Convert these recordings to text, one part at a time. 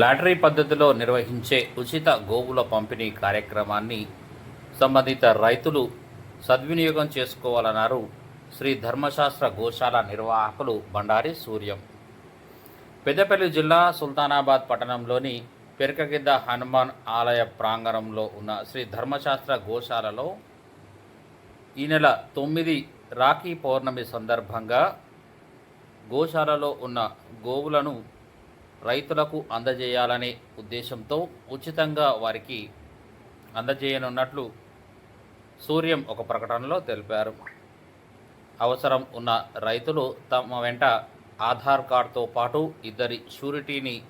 Lottery పద్ధతిలో నిర్వహించే ఉచిత గోవుల పంపిణీ కార్యక్రమాన్ని సంబంధిత రైతులు సద్వినియోగం చేసుకోవాలన్నారు శ్రీ ధర్మశాస్త్ర గోశాల నిర్వాహకులు బండారి సూర్యం. పెద్దపల్లి జిల్లా సుల్తానాబాద్ పట్టణంలోని పెరకగిద్ద హనుమాన్ ఆలయ ప్రాంగణంలో ఉన్న శ్రీ ధర్మశాస్త్ర గోశాలలో ఈ నెల తొమ్మిది రాఖీ పౌర్ణమి సందర్భంగా గోశాలలో ఉన్న గోవులను రైతులకు అందజేయాలనే ఉద్దేశంతో ఉచితంగా వారికి అందజేయనున్నట్లు సూర్యం ఒక ప్రకటనలో తెలిపారు. అవసరం ఉన్న రైతులు తమ వెంట ఆధార్ కార్డుతో పాటు ఇద్దరి షూరిటీని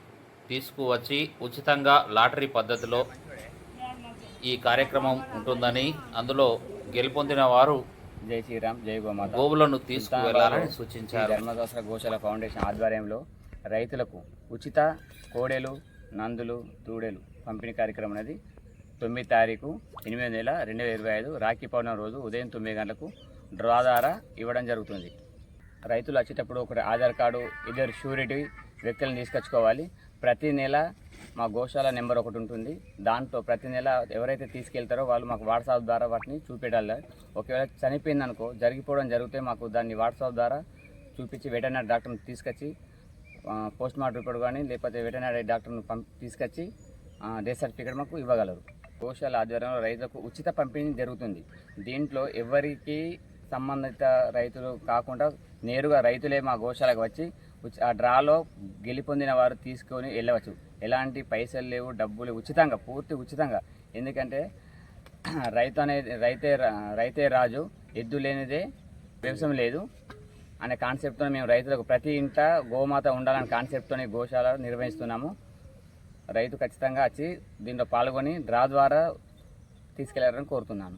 తీసుకువచ్చి ఉచితంగా లాటరీ పద్ధతిలో ఈ కార్యక్రమం ఉంటుందని అందులో గెలుపొందిన వారు జై శ్రీరామ్ జై గోమాత. గోవులను తీసుకువెళ్ళాలని సూచించారు. ధర్మదాస గోశాల ఫౌండేషన్ ఆధ్వర్యంలో రైతులకు ఉచిత కోడెలు నందులు దూడెలు పంపిణీ కార్యక్రమం అనేది తొమ్మిది తారీఖు ఎనిమిది నెల రెండు వేల ఇరవై ఐదు రాఖీ పౌర్ణమి రోజు ఉదయం తొమ్మిది గంటలకు డ్రా ద్వారా ఇవ్వడం జరుగుతుంది. రైతులు వచ్చేటప్పుడు ఒకటి ఆధార్ కార్డు ఇద్దరు షూరిటీ వ్యక్తులను తీసుకొచ్చుకోవాలి. ప్రతి నెల మా గోశాల నెంబర్ ఒకటి ఉంటుంది. దాంట్లో ప్రతి నెల ఎవరైతే తీసుకెళ్తారో వాళ్ళు మాకు వాట్సాప్ ద్వారా వాటిని చూపెట్టాలి. ఒకవేళ చనిపోయిందనుకో జరిగిపోవడం జరిగితే మాకు దాన్ని వాట్సాప్ ద్వారా చూపించి వెటర్నరీ డాక్టర్ని తీసుకొచ్చి పోస్ట్ మార్టం రిపోర్ట్ కానీ లేకపోతే వెటనరీ డాక్టర్ని పంపి తీసుకొచ్చి డెత్ సర్టిఫికేట్ మాకు ఇవ్వగలరు. గోశాల ఆధ్వర్యంలో రైతులకు ఉచిత పంపిణీ జరుగుతుంది. దీంట్లో ఎవరికి సంబంధిత రైతులు కాకుండా నేరుగా రైతులే మా గోశాలకు వచ్చి ఆ డ్రాలో గెలిపొందిన వారు తీసుకొని వెళ్ళవచ్చు. ఎలాంటి పైసలు లేవు డబ్బులు ఉచితంగా పూర్తి ఉచితంగా. ఎందుకంటే రైతు అనేది రైతే రా- రైతే రాజు ఎద్దు లేనిదే వ్యవసాయం లేదు. అనే కాన్సెప్ట్తో మేము రైతులకు ప్రతి ఇంట గోమాత ఉండాలనే కాన్సెప్ట్తోనే గోశాల నిర్వహిస్తున్నాము. రైతు ఖచ్చితంగా వచ్చి దీంట్లో పాల్గొని డ్రా ద్వారా తీసుకెళ్ళారని కోరుతున్నాను.